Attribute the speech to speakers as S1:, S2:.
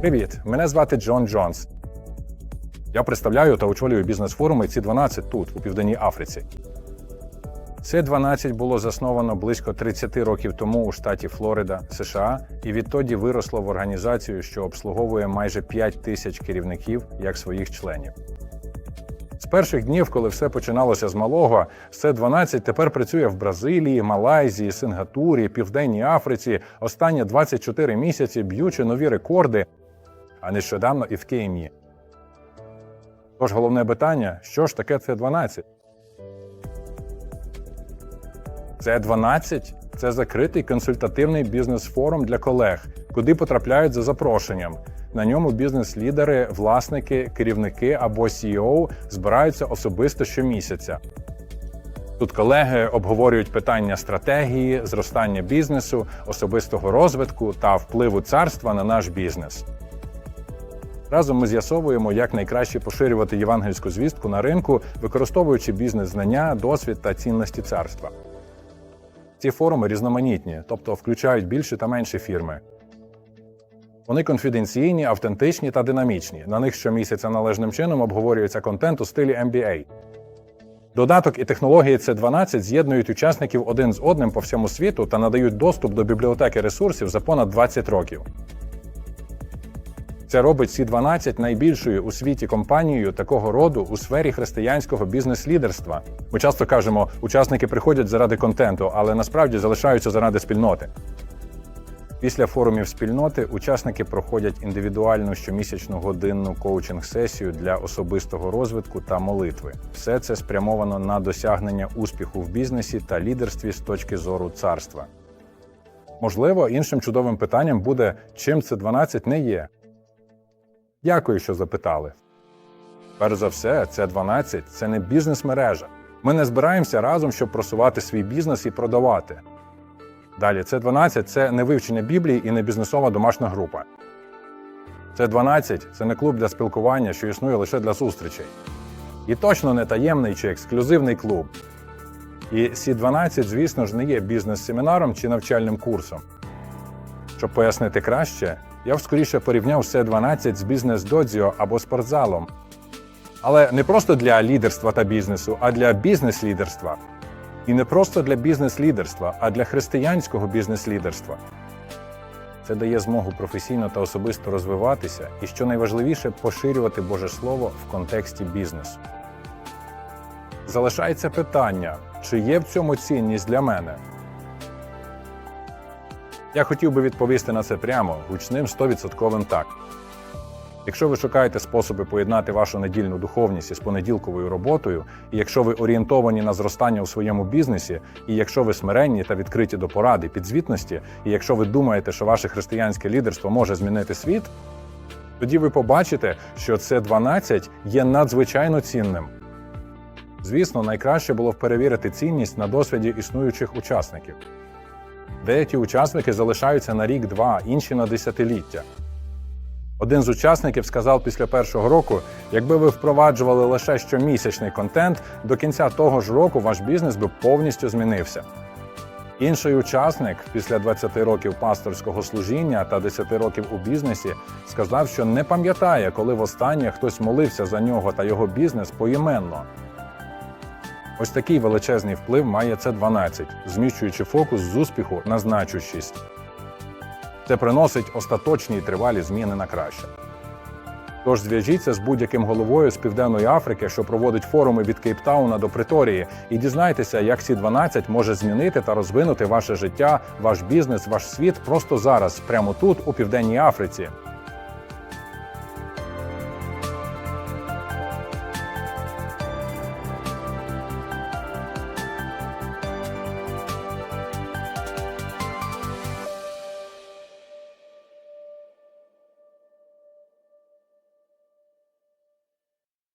S1: Привіт! Мене звати Джон Джонс. Я представляю та очолюю бізнес-форуми ці 12 тут, у Південній Африці. Це 12 було засновано близько 30 років тому у штаті Флорида, США, і відтоді виросло в організацію, що обслуговує майже 5 тисяч керівників як своїх членів. З перших днів, коли все починалося з малого, це 12 тепер працює в Бразилії, Малайзії, Сингапурі, Південній Африці, останні 24 місяці б'ючи нові рекорди, а нещодавно і в Киємі. Тож головне питання: що ж таке це 12? Це 12 це закритий консультативний бізнес-форум для колег, куди потрапляють за запрошенням. На ньому бізнес-лідери, власники, керівники або CEO збираються особисто щомісяця. Тут колеги обговорюють питання стратегії, зростання бізнесу, особистого розвитку та впливу царства на наш бізнес. Разом ми з'ясовуємо, як найкраще поширювати євангельську звістку на ринку, використовуючи бізнес-знання, досвід та цінності царства. Ці форуми різноманітні, тобто включають більші та менші фірми. Вони конфіденційні, автентичні та динамічні. На них щомісяця належним чином обговорюється контент у стилі MBA. Додаток і технології C12 з'єднують учасників один з одним по всьому світу та надають доступ до бібліотеки ресурсів за понад 20 років. Це робить C12 найбільшою у світі компанією такого роду у сфері християнського бізнес-лідерства. Ми часто кажемо, учасники приходять заради контенту, але насправді залишаються заради спільноти. Після форумів спільноти учасники проходять індивідуальну щомісячну годинну коучинг-сесію для особистого розвитку та молитви. Все це спрямовано на досягнення успіху в бізнесі та лідерстві з точки зору царства. Можливо, іншим чудовим питанням буде, чим це 12 не є. Дякую, що запитали. Перш за все, це 12 це не бізнес-мережа. Ми не збираємося разом, щоб просувати свій бізнес і продавати. Далі, це 12 це не вивчення Біблії і не бізнесова домашня група. Це 12 це не клуб для спілкування, що існує лише для зустрічей. І точно не таємний чи ексклюзивний клуб. І C12, звісно ж, не є бізнес-семінаром чи навчальним курсом. Щоб пояснити краще, я б скоріше порівняв C12 з бізнес-додзіо або спортзалом. Але не просто для лідерства та бізнесу, а для бізнес-лідерства. І не просто для бізнес-лідерства, а для християнського бізнес-лідерства. Це дає змогу професійно та особисто розвиватися і, що найважливіше, поширювати Боже Слово в контексті бізнесу. Залишається питання, чи є в цьому цінність для мене? Я хотів би відповісти на це прямо гучним 100% так. Якщо ви шукаєте способи поєднати вашу недільну духовність із понеділковою роботою, і якщо ви орієнтовані на зростання у своєму бізнесі, і якщо ви смиренні та відкриті до поради, підзвітності, і якщо ви думаєте, що ваше християнське лідерство може змінити світ, тоді ви побачите, що це 12 є надзвичайно цінним. Звісно, найкраще було б перевірити цінність на досвіді існуючих учасників. Деякі учасники залишаються на рік-два, інші на десятиліття. Один з учасників сказав після першого року: якби ви впроваджували лише щомісячний контент, до кінця того ж року ваш бізнес би повністю змінився. Інший учасник після 20 років пасторського служіння та 10 років у бізнесі сказав, що не пам'ятає, коли востаннє хтось молився за нього та його бізнес поіменно. Ось такий величезний вплив має С12, зміщуючи фокус з успіху на значущість. Це приносить остаточні і тривалі зміни на краще. Тож зв'яжіться з будь-яким головою з Південної Африки, що проводить форуми від Кейптауна до Приторії, і дізнайтеся, як ці 12 може змінити та розвинути ваше життя, ваш бізнес, ваш світ просто зараз, прямо тут, у Південній Африці.